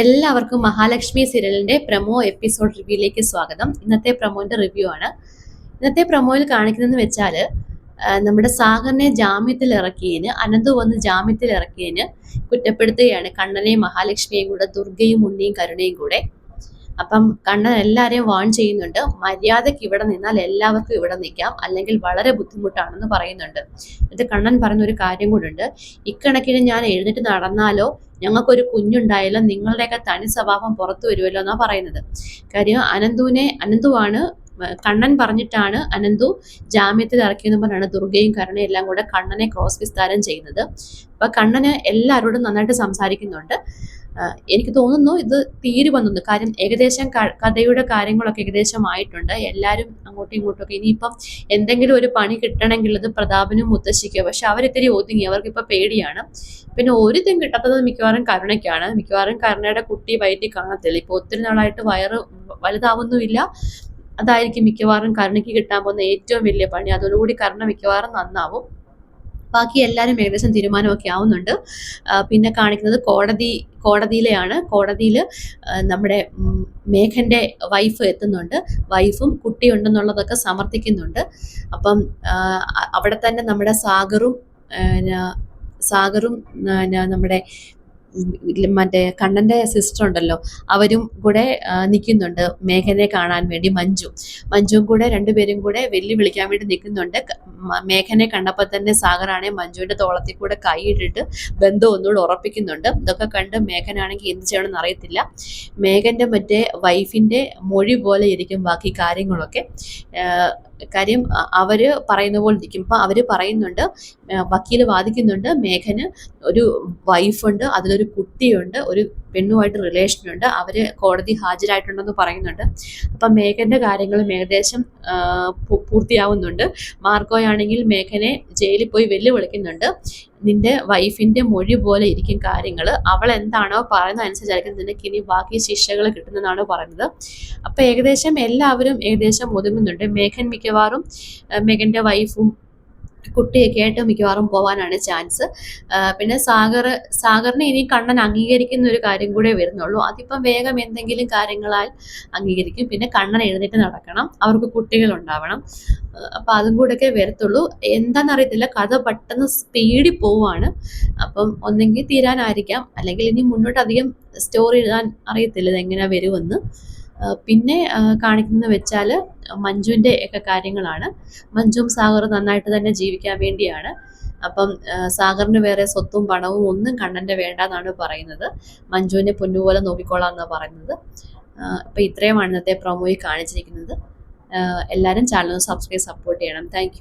എല്ലാവർക്കും മഹാലക്ഷ്മി സീരിയലിന്റെ promo episode റിവ്യൂയിലേക്ക് സ്വാഗതം. ഇന്നത്തെ പ്രമോന്റെ റിവ്യൂ ആണ്. ഇന്നത്തെ പ്രമോയിൽ കാണിക്കുന്നതെന്ന് വെച്ചാൽ നമ്മുടെ സാഗറിനെ ജാമ്യത്തിൽ ഇറക്കിയതിന് അനന്തു വന്ന് ജാമ്യത്തിൽ ഇറക്കിയതിന് കുറ്റപ്പെടുത്തുകയാണ് കണ്ണനെയും മഹാലക്ഷ്മിയെയും കൂടെ ദുർഗയും ഉണ്ണിയും കരുണയും കൂടെ. അപ്പം കണ്ണൻ എല്ലാവരെയും വാൺ ചെയ്യുന്നുണ്ട്. മര്യാദയ്ക്ക് ഇവിടെ നിന്നാൽ എല്ലാവർക്കും ഇവിടെ നിൽക്കാം. അല്ലെങ്കിൽ വളരെ ബുദ്ധിമുട്ടാണെന്ന് പറയുന്നുണ്ട്. എന്നിട്ട് കണ്ണൻ പറയുന്ന ഒരു കാര്യം കൂടുണ്ട് ഇക്കണക്കിന് ഞാൻ എഴുന്നേറ്റ് നടന്നാലോ ഞങ്ങൾക്കൊരു കുഞ്ഞുണ്ടായാലോ നിങ്ങളുടെയൊക്കെ തനി സ്വഭാവം പുറത്തു വരുമല്ലോ എന്നാണ് പറയുന്നത്. കാര്യം അനന്തുവിനെ അനന്തുവാണ് കണ്ണൻ പറഞ്ഞിട്ടാണ് അനന്തു ജാമ്യത്തിൽ ഇറക്കിയെന്ന് പറഞ്ഞാണ് ദുർഗയും കരുണയും എല്ലാം കൂടെ കണ്ണനെ ക്രോസ് വിസ്താരം ചെയ്യുന്നത്. അപ്പൊ കണ്ണന് എല്ലാവരോടും നന്നായിട്ട് സംസാരിക്കുന്നുണ്ട്. എനിക്ക് തോന്നുന്നു ഇത് തീരു വന്നു കാര്യം ഏകദേശം കഥയുടെ കാര്യങ്ങളൊക്കെ ഏകദേശം ആയിട്ടുണ്ട് എല്ലാവരും അങ്ങോട്ടും ഇങ്ങോട്ടും ഒക്കെ ഇനിയിപ്പം എന്തെങ്കിലും ഒരു പണി കിട്ടണമെങ്കിൽ അത് പ്രതാപനും മുത്തശ്ശിക്കോ. പക്ഷെ അവരിത്തിരി ഒതുങ്ങി. അവർക്കിപ്പോൾ പേടിയാണ്. പിന്നെ ഒരു തെങ്ങ് കിട്ടാത്തത് മിക്കവാറും കരുണയ്ക്കാണ്. മിക്കവാറും കരുണയുടെ കുട്ടി വയറ്റി കാണത്തില്ല. ഇപ്പോൾ ഒത്തിരി നാളായിട്ട് വയറ് വലുതാവുന്നുമില്ല. അതായിരിക്കും മിക്കവാറും കരുണയ്ക്ക് കിട്ടാൻ പോകുന്ന ഏറ്റവും വലിയ പണി. അതോടുകൂടി കരുണ മിക്കവാറും നന്നാവും. ബാക്കി എല്ലാവരും ഏകദേശം തീരുമാനമൊക്കെ ആവുന്നുണ്ട്. പിന്നെ കാണിക്കുന്നത് കോടതി കോടതിയിലെയാണ്. കോടതിയിൽ നമ്മുടെ മേഘന്റെ വൈഫ് എത്തുന്നുണ്ട്. വൈഫും കുട്ടിയുണ്ടെന്നുള്ളതൊക്കെ സമർത്ഥിക്കുന്നുണ്ട്. അപ്പം അവിടെ തന്നെ നമ്മുടെ സാഗറും സാഗറും നമ്മുടെ മറ്റേ കണ്ണന്റെ സിസ്റ്റർ ഉണ്ടല്ലോ അവരും കൂടെ നിൽക്കുന്നുണ്ട് മേഘനെ കാണാൻ വേണ്ടി മഞ്ജു. മഞ്ജുവും കൂടെ രണ്ടുപേരും കൂടെ വെല്ലു വിളിക്കാൻ വേണ്ടി നിൽക്കുന്നുണ്ട് മേഘനെ കണ്ടപ്പോൾ തന്നെ സാഗറാണെ മഞ്ജുവിന്റെ തോളത്തിൽ കൂടെ കൈയിട്ടിട്ട് ബന്ധം ഒന്നുകൂടെ ഉറപ്പിക്കുന്നുണ്ട്. ഇതൊക്കെ കണ്ട് മേഘനാണെങ്കിൽ എന്ത് ചെയ്യണമെന്ന് അറിയത്തില്ല. മേഘന്റെ മറ്റേ വൈഫിന്റെ മൊഴി പോലെ ഇരിക്കും ബാക്കി കാര്യങ്ങളൊക്കെ. കാര്യം അവർ പറയുന്ന പോലെ ഇരിക്കും അവർ പറയുന്നുണ്ട് വക്കീൽ വാദിക്കുന്നുണ്ട് മേഘന് ഒരു വൈഫുണ്ട് അതിലൊരു കുട്ടിയുണ്ട് ഒരു പെണ്ണുമായിട്ട് റിലേഷൻ ഉണ്ട്. അവർ കോടതി ഹാജരായിട്ടുണ്ടെന്ന് പറയുന്നുണ്ട്. അപ്പം മേഘന്റെ കാര്യങ്ങളും ഏകദേശം പൂർത്തിയാവുന്നുണ്ട്. മാർഗോയാണെങ്കിൽ മേഘനെ ജയിലിൽ പോയി വെല്ലുവിളിക്കുന്നുണ്ട്. നിന്റെ വൈഫിന്റെ മൊഴി പോലെ ഇരിക്കും കാര്യങ്ങൾ അവൾ എന്താണോ പറയുന്നത് അനുസരിച്ചായിരിക്കും നിനക്ക് ഇനി ബാക്കി ശിക്ഷകൾ കിട്ടുന്നതാണോ പറയുന്നത്. അപ്പം ഏകദേശം എല്ലാവരും ഏകദേശം ഒതുങ്ങുന്നുണ്ട്. മേഘൻ മിക്കവാറും മേഘന്റെ വൈഫും കുട്ടിയൊക്കെ ആയിട്ട് മിക്കവാറും പോകാനാണ് ചാൻസ്. പിന്നെ സാഗർ സാഗറിനെ ഇനി കണ്ണൻ അംഗീകരിക്കുന്ന ഒരു കാര്യം കൂടെ വരുന്നുള്ളൂ. അതിപ്പം വേഗം എന്തെങ്കിലും കാര്യങ്ങളാൽ അംഗീകരിക്കും. പിന്നെ കണ്ണൻ എഴുന്നേറ്റ് നടക്കണം. അവർക്ക് കുട്ടികൾ ഉണ്ടാവണം അപ്പം അതും കൂടെയൊക്കെ വരത്തുള്ളൂ. എന്താണെന്നറിയത്തില്ല കഥ പെട്ടെന്ന് സ്പീഡിൽ പോവാണ്. അപ്പം ഒന്നെങ്കിൽ തീരാനായിരിക്കാം. അല്ലെങ്കിൽ ഇനി മുന്നോട്ട് അധികം സ്റ്റോറി എഴുതാൻ അറിയത്തില്ല ഇത് എങ്ങനെ വരുമെന്ന്. പിന്നെ കാണിക്കുന്നത് വെച്ചാൽ മഞ്ജുവിന്റെ ഒക്കെ കാര്യങ്ങളാണ്. മഞ്ജുവും സാഗറും നന്നായിട്ട് തന്നെ ജീവിക്കാൻ വേണ്ടിയാണ്. അപ്പം സാഗറിന് വേറെ സ്വത്തും പണവും ഒന്നും കണ്ണന്റെ വേണ്ടെന്നാണ് പറയുന്നത്. മഞ്ജുവിനെ പൊന്നുപോലെ നോക്കിക്കോളാം എന്നാണ് പറയുന്നത് അപ്പം ഇത്രയുമാണ് ഇന്നത്തെ പ്രൊമോയിൽ കാണിച്ചിരിക്കുന്നത്. എല്ലാവരും ചാനൽ സബ്സ്ക്രൈബ് സപ്പോർട്ട് ചെയ്യണം. താങ്ക്